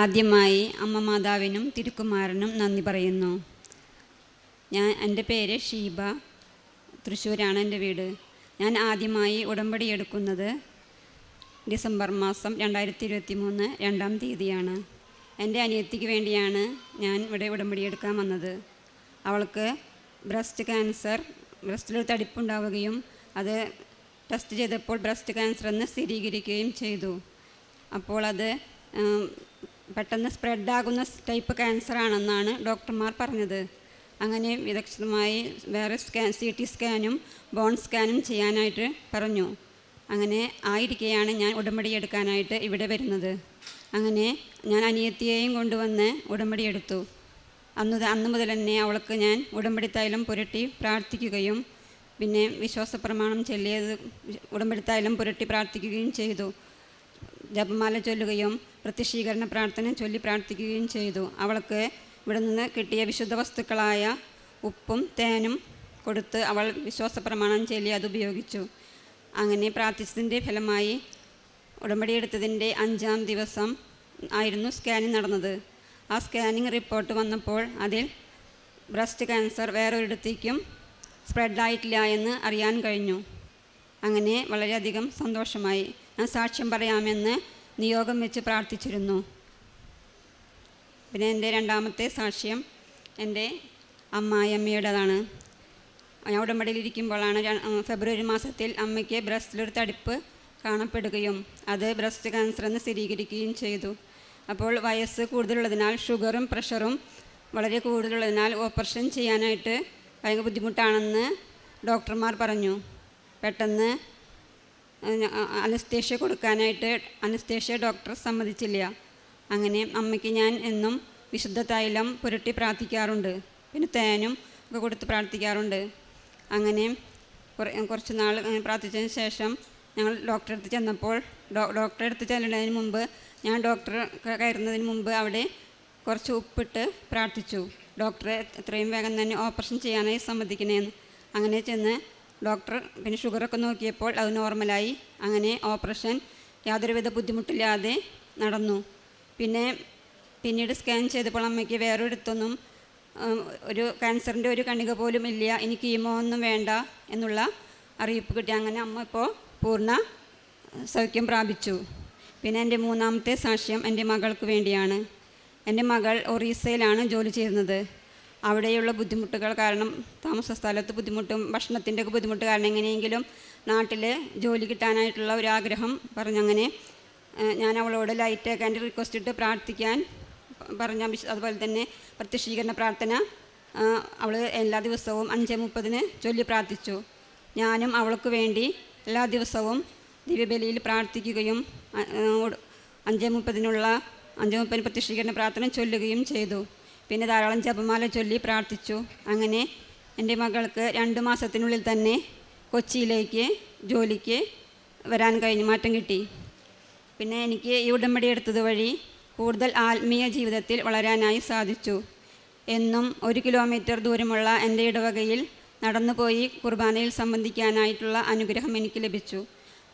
ആദ്യമായി അമ്മ മാതാവിനും തിരുക്കുമാരനും നന്ദി പറയുന്നു. ഞാൻ എന്റെ പേര് ഷീബ. തൃശ്ശൂരാണ് എന്റെ വീട്. ഞാൻ ആദ്യമായി ഉടമ്പടി എടുക്കുന്നത് ഡിസംബർ മാസം രണ്ടായിരത്തി ഇരുപത്തി മൂന്ന് രണ്ടാം തീയതിയാണ്. എന്റെ അനിയത്തിക്ക് വേണ്ടിയാണ് ഞാൻ ഇവിടെ ഉടമ്പടി എടുക്കാൻ വന്നത്. അവൾക്ക് ബ്രസ്റ്റ് ക്യാൻസർ ബ്രസ്റ്റിലൊരു തടിപ്പുണ്ടാവുകയും അത് ടെസ്റ്റ് ചെയ്തപ്പോൾ ബ്രസ്റ്റ് ക്യാൻസർ എന്ന് സ്ഥിരീകരിക്കുകയും ചെയ്തു. അപ്പോൾ അത് പെട്ടെന്ന് സ്പ്രെഡാകുന്ന ടൈപ്പ് ക്യാൻസർ ആണെന്നാണ് ഡോക്ടർമാർ പറഞ്ഞത്. അങ്ങനെ വിദഗ്ധമായി വേറെ സ്കാൻ സി ടി സ്കാനും ബോൺ സ്കാനും ചെയ്യാനായിട്ട് പറഞ്ഞു. അങ്ങനെ ആയിരിക്കെയാണ് ഞാൻ ഉടമ്പടി എടുക്കാനായിട്ട് ഇവിടെ വരുന്നത്. അങ്ങനെ ഞാൻ അനിയത്തിയെയും കൊണ്ടുവന്ന് ഉടമ്പടി എടുത്തു. അന്ന് അന്ന് മുതൽ തന്നെ അവൾക്ക് ഞാൻ ഉടമ്പടി തൈലം പുരട്ടി പ്രാർത്ഥിക്കുകയും പിന്നെ വിശ്വാസ പ്രമാണം ചൊല്ലിയത് ഉടമ്പടി തൈലം പുരട്ടി പ്രാർത്ഥിക്കുകയും ചെയ്തു. ജപമാല ചൊല്ലുകയും പ്രത്യക്ഷീകരണ പ്രാർത്ഥന ചൊല്ലി പ്രാർത്ഥിക്കുകയും ചെയ്തു. അവൾക്ക് ഇവിടെ നിന്ന് കിട്ടിയ വിശുദ്ധ വസ്തുക്കളായ ഉപ്പും തേനും കൊടുത്ത് അവൾ വിശ്വാസ പ്രമാണം ചൊല്ലി അത് ഉപയോഗിച്ചു. അങ്ങനെ പ്രാർത്ഥിച്ചതിന്റെ ഫലമായി ഉടമ്പടി എടുത്തതിന്റെ അഞ്ചാം ദിവസം ആയിരുന്നു സ്കാനിങ് നടന്നത്. ആ സ്കാനിങ് റിപ്പോർട്ട് വന്നപ്പോൾ അതിൽ ബ്രസ്റ്റ് ക്യാൻസർ വേറൊരിടത്തേക്കും സ്പ്രെഡായിട്ടില്ല എന്ന് അറിയാൻ കഴിഞ്ഞു. അങ്ങനെ വളരെയധികം സന്തോഷമായി. സാക്ഷ്യം പറയാമെന്ന് നിയോഗം വെച്ച് പ്രാർത്ഥിച്ചിരുന്നു. പിന്നെ എന്റെ രണ്ടാമത്തെ സാക്ഷ്യം എന്റെ അമ്മായിയമ്മയുടേതാണ്. ഞാൻ ഉടമ്പടിയിലിരിക്കുമ്പോഴാണ് ഫെബ്രുവരി മാസത്തിൽ അമ്മയ്ക്ക് ബ്രസ്റ്റിലൊരു തടിപ്പ് കാണപ്പെടുകയും അത് ബ്രസ്റ്റ് ക്യാൻസർ എന്ന് സ്ഥിരീകരിക്കുകയും ചെയ്തു. അപ്പോൾ വയസ്സ് കൂടുതലുള്ളതിനാൽ ഷുഗറും പ്രഷറും വളരെ കൂടുതലുള്ളതിനാൽ ഓപ്പറേഷൻ ചെയ്യാനായിട്ട് ഭയങ്കര ബുദ്ധിമുട്ടാണെന്ന് ഡോക്ടർമാർ പറഞ്ഞു. പെട്ടെന്ന് അനസ്തേഷ്യ കൊടുക്കാനായിട്ട് അനസ്തേഷ്യ ഡോക്ടർ സമ്മതിച്ചില്ല. അങ്ങനെ അമ്മയ്ക്ക് ഞാൻ എന്നും വിശുദ്ധ തൈലം പുരട്ടി പ്രാർത്ഥിക്കാറുണ്ട്. പിന്നെ തേനും ഒക്കെ കൊടുത്ത് പ്രാർത്ഥിക്കാറുണ്ട്. അങ്ങനെ കുറേ കുറച്ച് നാൾ പ്രാർത്ഥിച്ചതിന് ശേഷം ഞങ്ങൾ ഡോക്ടറെ അടുത്ത് ചെന്നപ്പോൾ ഡോക്ടറെ അടുത്ത് ചെല്ലുന്നതിന് മുമ്പ് ഞാൻ ഡോക്ടർ കയറുന്നതിന് മുമ്പ് അവിടെ കുറച്ച് ഉപ്പിട്ട് പ്രാർത്ഥിച്ചു. ഡോക്ടറെ എത്രയും വേഗം തന്നെ ഓപ്പറേഷൻ ചെയ്യാനായി സമ്മതിക്കണേന്ന്. അങ്ങനെ ചെന്ന് ഡോക്ടർ പിന്നെ ഷുഗറൊക്കെ നോക്കിയപ്പോൾ അത് നോർമലായി. അങ്ങനെ ഓപ്പറേഷൻ യാതൊരുവിധ ബുദ്ധിമുട്ടില്ലാതെ നടന്നു. പിന്നെ പിന്നീട് സ്കാൻ ചെയ്തപ്പോൾ അമ്മയ്ക്ക് വേറൊരിടത്തൊന്നും ഒരു ക്യാൻസറിന്റെ ഒരു കണിക പോലും ഇല്ല. എനിക്ക് ഈമോ ഒന്നും വേണ്ട എന്നുള്ള അറിയിപ്പ് കിട്ടി. അങ്ങനെ അമ്മ ഇപ്പോൾ പൂർണ സൗഖ്യം പ്രാപിച്ചു. പിന്നെ എന്റെ മൂന്നാമത്തെ സാക്ഷ്യം എന്റെ മകൾക്ക് വേണ്ടിയാണ്. എന്റെ മകൾ ഒറീസയിലാണ് ജോലി ചെയ്യുന്നത്. അവിടെയുള്ള ബുദ്ധിമുട്ടുകൾ കാരണം താമസ സ്ഥലത്ത് ബുദ്ധിമുട്ടും ഭക്ഷണത്തിന്റെ ഒക്കെ ബുദ്ധിമുട്ട് കാരണം എങ്ങനെയെങ്കിലും നാട്ടിൽ ജോലി കിട്ടാനായിട്ടുള്ള ഒരു ആഗ്രഹം പറഞ്ഞങ്ങനെ ഞാൻ അവളോട് ലൈറ്റ് ആക്കാന്റെ റിക്വസ്റ്റ് ഇട്ട് പ്രാർത്ഥിക്കാൻ പറഞ്ഞ അതുപോലെ തന്നെ പ്രത്യക്ഷീകരണ പ്രാർത്ഥന അവൾ എല്ലാ ദിവസവും അഞ്ച് മുപ്പതിന് ചൊല്ലി പ്രാർത്ഥിച്ചു. ഞാനും അവൾക്ക് വേണ്ടി എല്ലാ ദിവസവും ദിവ്യബലിയിൽ പ്രാർത്ഥിക്കുകയും അഞ്ച് മുപ്പതിനുള്ള അഞ്ച് മുപ്പതിന് പ്രത്യക്ഷീകരണ പ്രാർത്ഥന ചൊല്ലുകയും ചെയ്തു. പിന്നെ ധാരാളം ജപമാല ചൊല്ലി പ്രാർത്ഥിച്ചു. അങ്ങനെ എന്റെ മകൾക്ക് രണ്ട് മാസത്തിനുള്ളിൽ തന്നെ കൊച്ചിയിലേക്ക് ജോലിക്ക് വരാൻ കഴിഞ്ഞു മാറ്റം കിട്ടി. പിന്നെ എനിക്ക് ഈ ഉടമ്പടി എടുത്തത് വഴി കൂടുതൽ ആത്മീയ ജീവിതത്തിൽ വളരാനായി സാധിച്ചു. എന്നും ഒരു കിലോമീറ്റർ ദൂരമുള്ള എന്റെ ഇടവകയിൽ നടന്നുപോയി കുർബാനയിൽ സംബന്ധിക്കാനായിട്ടുള്ള അനുഗ്രഹം എനിക്ക് ലഭിച്ചു.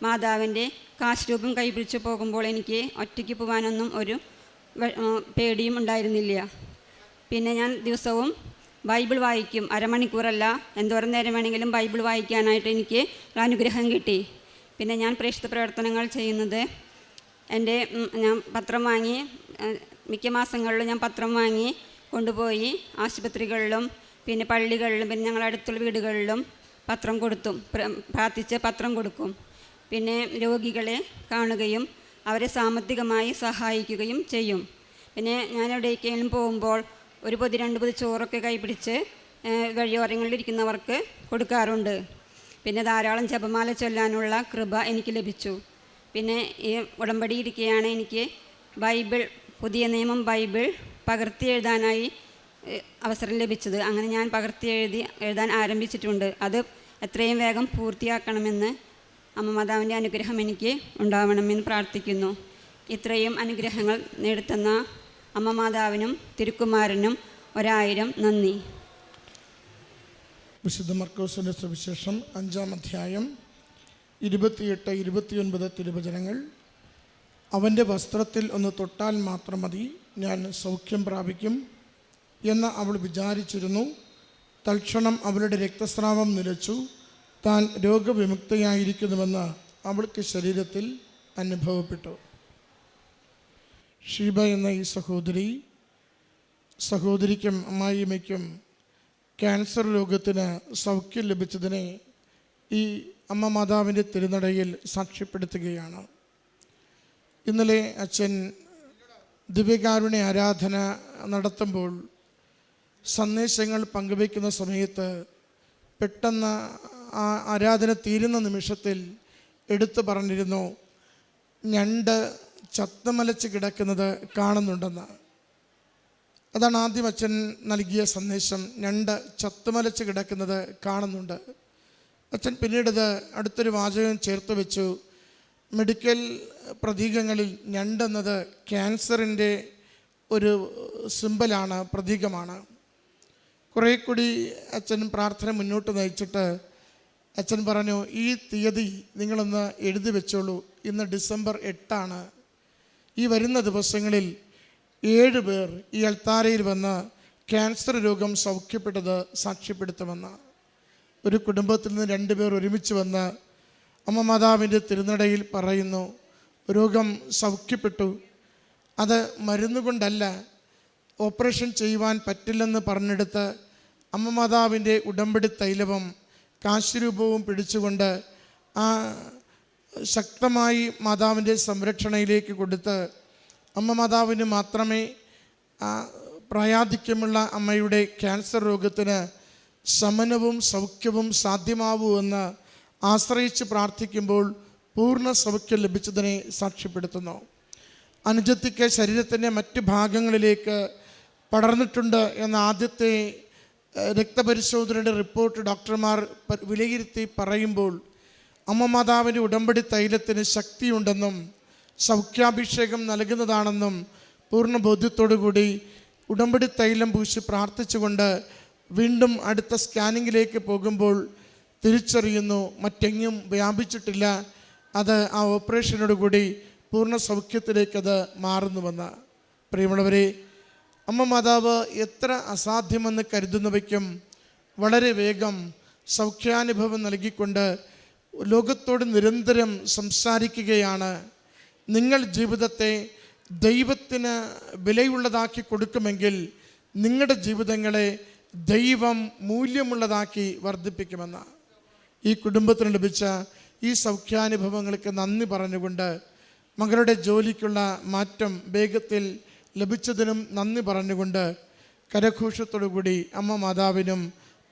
മാതാവിന്റെ കാശ് രൂപം കൈപിടിച്ച് പോകുമ്പോൾ എനിക്ക് ഒറ്റയ്ക്ക് പോകാനൊന്നും ഒരു പേടിയും ഉണ്ടായിരുന്നില്ല. പിന്നെ ഞാൻ ദിവസവും ബൈബിൾ വായിക്കും. അരമണിക്കൂറല്ല. എന്തോരം നേരം വേണമെങ്കിലും ബൈബിൾ വായിക്കാനായിട്ട് എനിക്ക് അനുഗ്രഹം കിട്ടി. പിന്നെ ഞാൻ പ്രേക്ഷിത പ്രവർത്തനങ്ങൾ ചെയ്യുന്നത് എന്റെ ഞാൻ പത്രം വാങ്ങി മിക്ക മാസങ്ങളിലും ഞാൻ പത്രം വാങ്ങി കൊണ്ടുപോയി ആശുപത്രികളിലും പിന്നെ പള്ളികളിലും പിന്നെ ഞങ്ങളുടെ അടുത്തുള്ള വീടുകളിലും പത്രം കൊടുത്തും. പ്ര- പ്രാർത്ഥിച്ച് പത്രം കൊടുക്കും. പിന്നെ രോഗികളെ കാണുകയും അവരെ സാമ്പത്തികമായി സഹായിക്കുകയും ചെയ്യും. പിന്നെ ഞാൻ എവിടേക്കെങ്കിലും പോകുമ്പോൾ ഒരു പൊതി രണ്ട് പൊതി ചോറൊക്കെ കൈപിടിച്ച് വഴിയോരങ്ങളിലിരിക്കുന്നവർക്ക് കൊടുക്കാറുണ്ട്. പിന്നെ ധാരാളം ജപമാല ചൊല്ലാനുള്ള കൃപ എനിക്ക് ലഭിച്ചു. പിന്നെ ഈ ഉടമ്പടി ഇരിക്കുകയാണ് എനിക്ക് ബൈബിൾ പുതിയ നിയമം ബൈബിൾ പകർത്തി എഴുതാനായി അവസരം ലഭിച്ചത്. അങ്ങനെ ഞാൻ പകർത്തി എഴുതി എഴുതാൻ ആരംഭിച്ചിട്ടുണ്ട്. അത് എത്രയും വേഗം പൂർത്തിയാക്കണമെന്ന് അമ്മ മാതാവിന്റെ അനുഗ്രഹം എനിക്ക് ഉണ്ടാവണമെന്ന് പ്രാർത്ഥിക്കുന്നു. ഇത്രയും അനുഗ്രഹങ്ങൾ നേടിത്തന്ന അമ്മ മാതാവിനും തിരുക്കുമാരനും ഒരായിരം നന്ദി. വിശുദ്ധ മർക്കോസിന്റെ സുവിശേഷം അഞ്ചാം അധ്യായം ഇരുപത്തിയെട്ട് ഇരുപത്തിയൊൻപത് തിരുവചനങ്ങൾ. അവന്റെ വസ്ത്രത്തിൽ ഒന്ന് തൊട്ടാൽ മാത്രം മതി ഞാൻ സൗഖ്യം പ്രാപിക്കും എന്ന് അവൾ വിചാരിച്ചിരുന്നു. തൽക്ഷണം അവളുടെ രക്തസ്രാവം നിലച്ചു. താൻ രോഗവിമുക്തയായിരിക്കുന്നുവെന്ന് അവൾക്ക് ശരീരത്തിൽ അനുഭവപ്പെട്ടു. ഷീബ എന്ന ഈ സഹോദരി സഹോദരിക്കും അമ്മായിയമ്മയ്ക്കും ക്യാൻസർ രോഗത്തിന് സൗഖ്യം ലഭിച്ചതിനെ ഈ അമ്മ മാതാവിന്റെ തിരുനടയിൽ സാക്ഷ്യപ്പെടുത്തുകയാണ്. ഇന്നലെ അച്ഛൻ ദിവ്യകാരുണ്യ ആരാധന നടത്തുമ്പോൾ സന്ദേശങ്ങൾ പങ്കുവയ്ക്കുന്ന സമയത്ത് പെട്ടെന്ന് ആ ആരാധന തീരുന്ന നിമിഷത്തിൽ എടുത്തു പറഞ്ഞിരുന്നു ഞണ്ട് ചത്തമലച്ച് കിടക്കുന്നത് കാണുന്നുണ്ടെന്ന്. അതാണ് ആദ്യം അച്ഛൻ നൽകിയ സന്ദേശം. ഞണ്ട് ചത്തുമലച്ച് കിടക്കുന്നത് കാണുന്നുണ്ട്. അച്ഛൻ പിന്നീടത് അടുത്തൊരു വാചകം ചേർത്ത് വെച്ചു. മെഡിക്കൽ പ്രതീകങ്ങളിൽ ഞണ്ടെന്നത് ക്യാൻസറിന്റെ ഒരു സിമ്പലാണ് പ്രതീകമാണ്. കുറേ കൂടി അച്ഛൻ പ്രാർത്ഥന മുന്നോട്ട് നയിച്ചിട്ട് അച്ഛൻ പറഞ്ഞു ഈ തീയതി നിങ്ങളൊന്ന് എഴുതി വെച്ചോളൂ. ഇന്ന് ഡിസംബർ എട്ടാണ്. ഈ വരുന്ന ദിവസങ്ങളിൽ ഏഴ് പേർ ഈ അൾത്താരയിൽ വന്ന് ക്യാൻസർ രോഗം സൗഖ്യപ്പെട്ടത് സാക്ഷ്യപ്പെടുത്തുമെന്ന്. ഒരു കുടുംബത്തിൽ നിന്ന് രണ്ടുപേർ ഒരുമിച്ച് വന്ന് അമ്മ മാതാവിന്റെ തിരുനടയിൽ പറയുന്നു രോഗം സൗഖ്യപ്പെട്ടു. അത് മരുന്നുകൊണ്ടല്ല ഓപ്പറേഷൻ ചെയ്യുവാൻ പറ്റില്ലെന്ന് പറഞ്ഞെടുത്ത് അമ്മ മാതാവിന്റെ ഉടമ്പടി തൈലവും കാശുരൂപവും പിടിച്ചുകൊണ്ട് ആ ശക്തമായി മാതാവിന്റെ സംരക്ഷണയിലേക്ക് കൊടുത്ത് അമ്മ മാതാവിന് മാത്രമേ പ്രായാധിക്യമുള്ള അമ്മയുടെ ക്യാൻസർ രോഗത്തിന് ശമനവും സൗഖ്യവും സാധ്യമാവൂ എന്ന് ആശ്രയിച്ച് പ്രാർത്ഥിക്കുമ്പോൾ പൂർണ സൗഖ്യം ലഭിച്ചതിനെ സാക്ഷ്യപ്പെടുത്തുന്നു. അനുജത്തിക്ക് ശരീരത്തിന്റെ മറ്റ് ഭാഗങ്ങളിലേക്ക് പടർന്നിട്ടുണ്ട് എന്ന ആദ്യത്തെ രക്തപരിശോധനയുടെ റിപ്പോർട്ട് ഡോക്ടർമാർ വിലയിരുത്തി പറയുമ്പോൾ അമ്മ മാതാവിന്റെ ഉടമ്പടി തൈലത്തിന് ശക്തിയുണ്ടെന്നും സൗഖ്യാഭിഷേകം നൽകുന്നതാണെന്നും പൂർണ ബോധ്യത്തോടു കൂടി ഉടമ്പടി തൈലം പൂശി പ്രാർത്ഥിച്ചുകൊണ്ട് വീണ്ടും അടുത്ത സ്കാനിങ്ങിലേക്ക് പോകുമ്പോൾ തിരിച്ചറിയുന്നു മറ്റെങ്ങും വ്യാപിച്ചിട്ടില്ല. അത് ആ ഓപ്പറേഷനോട് കൂടി പൂർണ സൗഖ്യത്തിലേക്കത് മാറുന്നുവെന്ന്. പ്രിയമുള്ളവരെ അമ്മ മാതാവ് എത്ര അസാധ്യമെന്ന് കരുതുന്നവയ്ക്കും വളരെ വേഗം സൗഖ്യാനുഭവം നൽകിക്കൊണ്ട് ലോകത്തോട് നിരന്തരം സംസാരിക്കുകയാണ്. നിങ്ങൾ ജീവിതത്തെ ദൈവത്തിന് വിലയുള്ളതാക്കി കൊടുക്കുമെങ്കിൽ നിങ്ങളുടെ ജീവിതങ്ങളെ ദൈവം മൂല്യമുള്ളതാക്കി വർദ്ധിപ്പിക്കുമെന്ന്. ഈ കുടുംബത്തിന് ലഭിച്ച ഈ സൗഖ്യാനുഭവങ്ങൾക്ക് നന്ദി പറഞ്ഞുകൊണ്ട് മകളുടെ ജോലിക്കുള്ള മാറ്റം വേഗത്തിൽ ലഭിച്ചതിനും നന്ദി പറഞ്ഞുകൊണ്ട് കരഘോഷത്തോടു കൂടി അമ്മ മാതാവിനും